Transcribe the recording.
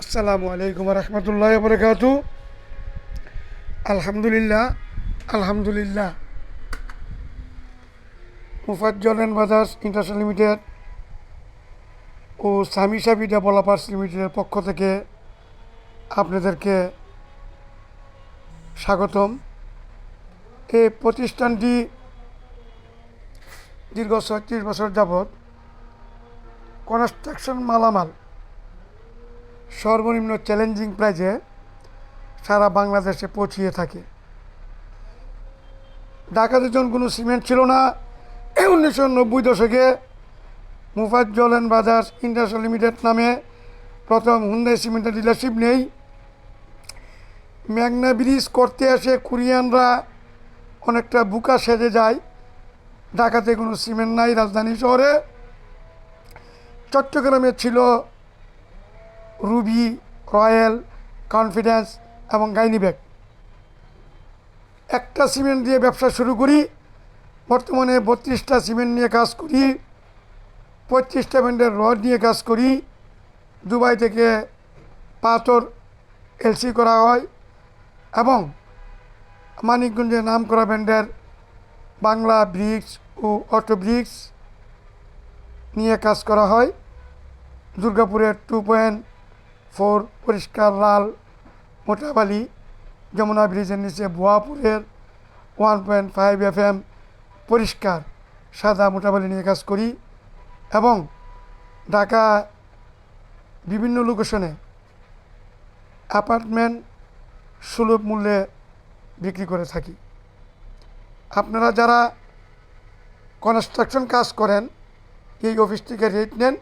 আসসালামু আলাইকুম রহমতুল্লাহ বরকাত আলহামদুলিল্লাহ আলহামদুলিল্লাহ। Mufazzal and Bajaj international limited ও সামিসা বিডা বলাপার্স লিমিটেডের পক্ষ থেকে আপনাদেরকে স্বাগতম। এই প্রতিষ্ঠানটি দীর্ঘ ছয়ত্রিশ বছর যাবৎ কনস্ট্রাকশন মালামাল সর্বনিম্ন চ্যালেঞ্জিং প্রাইজে সারা বাংলাদেশে পৌঁছিয়ে থাকে। ঢাকাতে যখন কোনো সিমেন্ট ছিল না। উনিশশো নব্বই দশকে Mufazzal and Bajaj industrial limited নামে প্রথম হুন্দাই সিমেন্টের ডিলারশিপ নেই। ম্যাগনা ব্রিজ করতে এসে কুরিয়ানরা, অনেকটা বুকা সেজে যায়। ঢাকাতে কোনো সিমেন্ট নাই রাজধানী শহরে। চট্টগ্রামে ছিল রুবি রয়্যাল কনফিডেন্স এবং গাইনিব্যাগ একটা সিমেন্ট দিয়ে ব্যবসা শুরু করি। বর্তমানে বত্রিশটা সিমেন্ট নিয়ে কাজ করি। পঁয়ত্রিশটা ব্যান্ডের রড নিয়ে কাজ করি। দুবাই থেকে পাথর, এলসি করা হয় এবং মানিকগঞ্জে নাম করা ব্যান্ডের বাংলা ব্রিক্স ও অটো ব্রিক্স নিয়ে কাজ করা হয়। দুর্গাপুরের টু পয়েন্ট ফোর পরিষ্কার লাল মোটাবালি যমুনা ব্রিজের নিচে ভুয়াপুরের one point five F M পরিষ্কার সাদা মোটাবালি নিয়ে কাজ করি এবং ঢাকা বিভিন্ন লোকেশনে অ্যাপার্টমেন্ট সুলভ মূল্যে বিক্রি করে থাকি। আপনারা যারা কনস্ট্রাকশন কাজ করেন, এই অফিস থেকে রেট নেন।